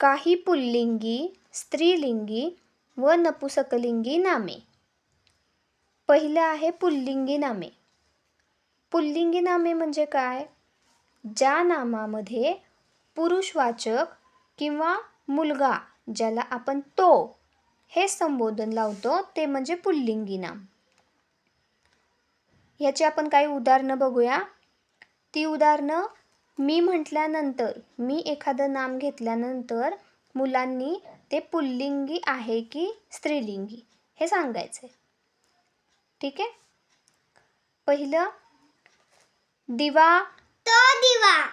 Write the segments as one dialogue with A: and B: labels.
A: काही पुल्लिंगी स्त्रीलिंगी व नपुसकलिंगी नामे. पहिलं आहे पुल्लिंगी नामे. पुल्लिंगी नामे म्हणजे काय? ज्या नामामध्ये पुरुषवाचक किंवा मुलगा ज्याला आपण तो हे संबोधन लावतो ते म्हणजे पुल्लिंगी नाम. याची आपण काही उदाहरणं बघूया. ती उदाहरणं मी म्हटल्यानंतर मी एखादं नाम घेतल्यानंतर मुलांनी ते पुल्लिंगी आहे की स्त्रीलिंगी हे सांगायचं आहे ठीक आहे? पहिलं दिवा.
B: तो दिवा.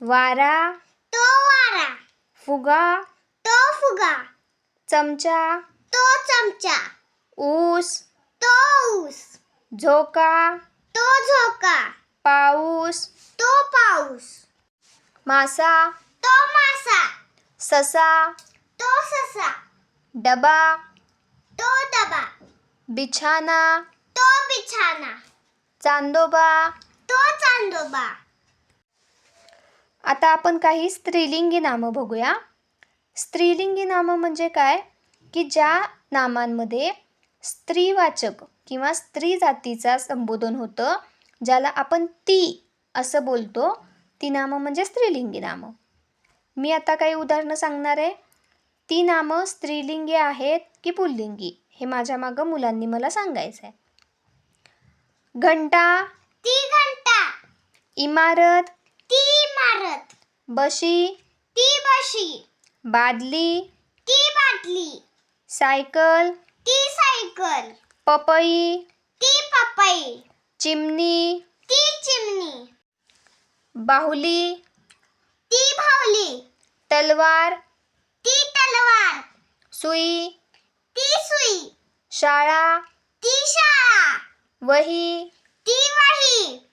A: वारा.
B: तो वारा.
A: फुगा.
B: तो फुगा.
A: चमचा.
B: तो चमचा.
A: ऊस.
B: तो ऊस.
A: झोका.
B: तो झोका.
A: पाऊस.
B: तो पाऊस.
A: मासा
B: तो मासा.
A: ससा
B: तो ससा.
A: डबा
B: तो डबा.
A: बिछाना
B: तो बिछाना.
A: चांदोबा.
B: तो चांदोबा.
A: आता आपण काही स्त्रीलिंगी नामं बघूया. स्त्रीलिंगी नामं म्हणजे काय? की ज्या नामांमध्ये स्त्रीवाचक किंवा स्त्री जातीचा संबोधन होतं ज्याला आपण ती असं बोलतो. ती नामं म्हणजे स्त्रीलिंगी नामं. मी आता काही उदाहरणं सांगणार आहे. ती नामं स्त्रीलिंगी आहेत की पुल्लिंगी हे माझ्या मागं मुलांनी मला सांगायचं आहे. घंटा.
B: ती घंटा.
A: इमारत.
B: ती इमारत.
A: बशी.
B: ती बशी.
A: बादली.
B: ती बाटली
A: सायकल.
B: ती सायकल.
A: पपई.
B: ती पपई.
A: चिमणी. बाहुली.
B: ती भावली
A: तलवार.
B: ती तलवार.
A: सुई.
B: ती सुई.
A: शाळा.
B: ती शाळा.
A: वही.
B: ती वही.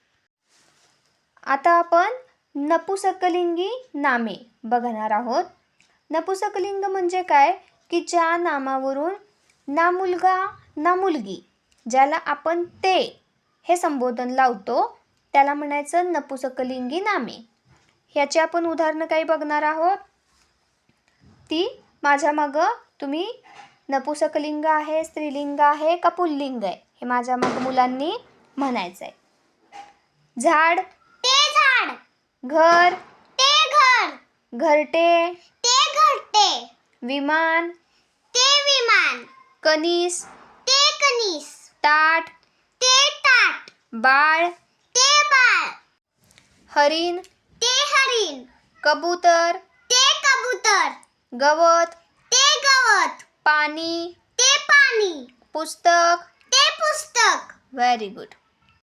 A: आता आपण नपुसकलिंगी नामे बघणार आहोत. नपुसकलिंग म्हणजे काय? की ज्या नामावरून ना मुलगा ना मुलगी ज्याला आपण ते हे संबोधन लावतो त्याला म्हणायचं नपुसकलिंगी नामे. ह्याची आपण उदाहरणं काही बघणार आहोत. ती माझ्या मागं तुम्ही नपुसकलिंग आहे स्त्रीलिंग आहे का पुल्लिंग आहे? हे माझ्या मागं मुलांनी म्हणायचं आहे झाड.
B: ते झाड.
A: घर.
B: ते घर.
A: घरटे.
B: ते घरटे.
A: विमान.
B: ते विमान.
A: कणीस.
B: ते कणीस.
A: ताट.
B: ते ताट. बाळ.
A: हरिण.
B: ते हरिण.
A: कबूतर.
B: ते कबूतर.
A: गवत.
B: ते गवत.
A: पाणी.
B: ते पाणी.
A: पुस्तक.
B: ते पुस्तक.
A: Very good